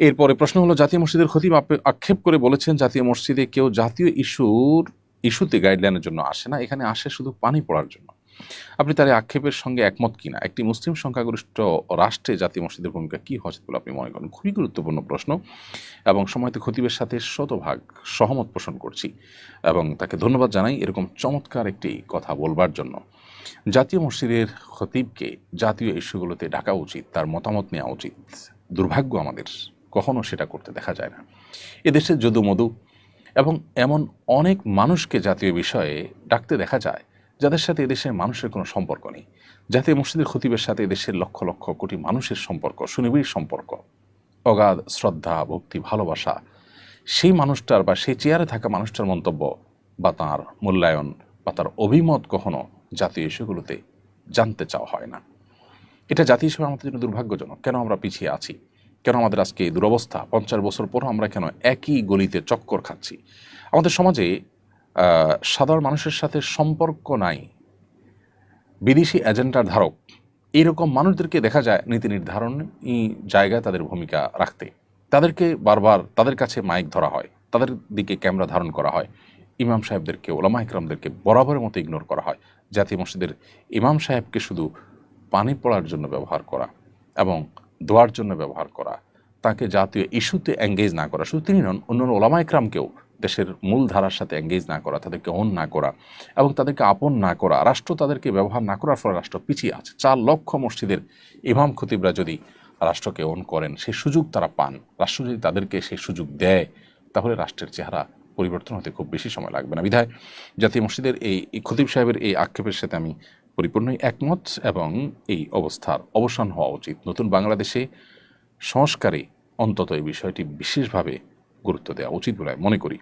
এরপরে প্রশ্ন হলো, জাতীয় মসজিদের আপ- আক্ষেপ করে বলেছেন, জাতীয় মসজিদে কেউ জাতীয় ইস্যুর, ইস্যুতে গাইডলাইনের জন্য আসে না, এখানে আসে শুধু পানি পড়ার জন্য। আপনি তার আক্ষেপের সঙ্গে একমত কিনা? একটি মুসলিম সংখ্যাগরিষ্ঠ রাষ্ট্রে জাতীয় মসজিদের ভূমিকা কি হওয়া বলে আপনি মনে করেন? খুবই গুরুত্বপূর্ণ প্রশ্ন। এবং সময়তে খতিবের সাথে শতভাগ সহমত পোষণ করছি এবং তাকে ধন্যবাদ জানাই এরকম চমৎকার একটি কথা বলবার জন্য। জাতীয় মসজিদের খতিবকে জাতীয় ইস্যুগুলোতে ডাকা উচিত, তার মতামত নেওয়া উচিত। দুর্ভাগ্য আমাদের। কখনো সেটা করতে দেখা যায় না। এদেশে যদু মধু এবং এমন অনেক মানুষকে জাতীয় বিষয়ে ডাকতে দেখা যায়, যাদের সাথে এদেশের মানুষের কোনো সম্পর্ক নেই। জাতীয় মসজিদের খতিবের সাথে এদেশের লক্ষ লক্ষ কোটি মানুষের সম্পর্ক, সুনিবিড় সম্পর্ক, অগাধ শ্রদ্ধা, ভক্তি, ভালোবাসা, সেই মানুষটার বা সেই চেয়ারে থাকা মানুষটার মন্তব্য বা তাঁর মূল্যায়ন বা তার অভিমত কখনো জাতীয় ইস্যুগুলোতে জানতে চাওয়া হয় না। এটা জাতি হিসেবে আমাদের জন্য দুর্ভাগ্যজনক। কেন আমরা পিছিয়ে আছি? কেন আমাদের আজকে এই দুরবস্থা? পঞ্চাশ বছর পরও আমরা কেন একই গলিতে চক্কর খাচ্ছি? আমাদের সমাজে সাধারণ মানুষের সাথে সম্পর্ক নাই। বিদেশি এজেন্ডার ধারক, এইরকম মানুষদেরকে দেখা যায় নীতি নির্ধারণী জায়গায় তাদের ভূমিকা রাখতে। তাদেরকে বারবার তাদের কাছে মাইক ধরা হয়, তাদের দিকে ক্যামেরা ধারণ করা হয়। ইমাম সাহেবদেরকে, ওলামা ইকরামদেরকে বরাবরের মতো ইগনোর করা হয়। জাতীয় মসজিদের ইমাম সাহেবকে শুধু পানি পড়ার জন্য ব্যবহার করা এবং দোয়ার জন্য ব্যবহার করা, তাকে জাতীয় ইস্যুতে এঙ্গেজ না করা। শুধু তিনি নন, অন্যান্য ওলামা ইকরামকেও দেশের মূল ধারার সাথে এঙ্গেজ না করা, তাদেরকে অন না করা এবং তাদেরকে আপন না করা। রাষ্ট্র তাদেরকে ব্যবহার না করার ফলে রাষ্ট্র পিছিয়ে আছে। চার লক্ষ মসজিদের ইমাম খতিবরা যদি রাষ্ট্রকে অন করেন, সেই সুযোগ তারা পান। রাষ্ট্র যদি তাদেরকে সেই সুযোগ দেয়, তাহলে রাষ্ট্রের চেহারা পরিবর্তন হতে খুব বেশি সময় লাগবে না। বিধায় জাতীয় মসজিদের এই খতিব সাহেবের এই আক্ষেপের সাথে আমি পরিপূর্ণই একমত এবং এই অবস্থার অবসান হওয়া উচিত। নতুন বাংলাদেশে সংস্কারে অন্তত এই বিষয়টি বিশেষভাবে গুরুত্ব দেওয়া উচিত বলে মনে করি।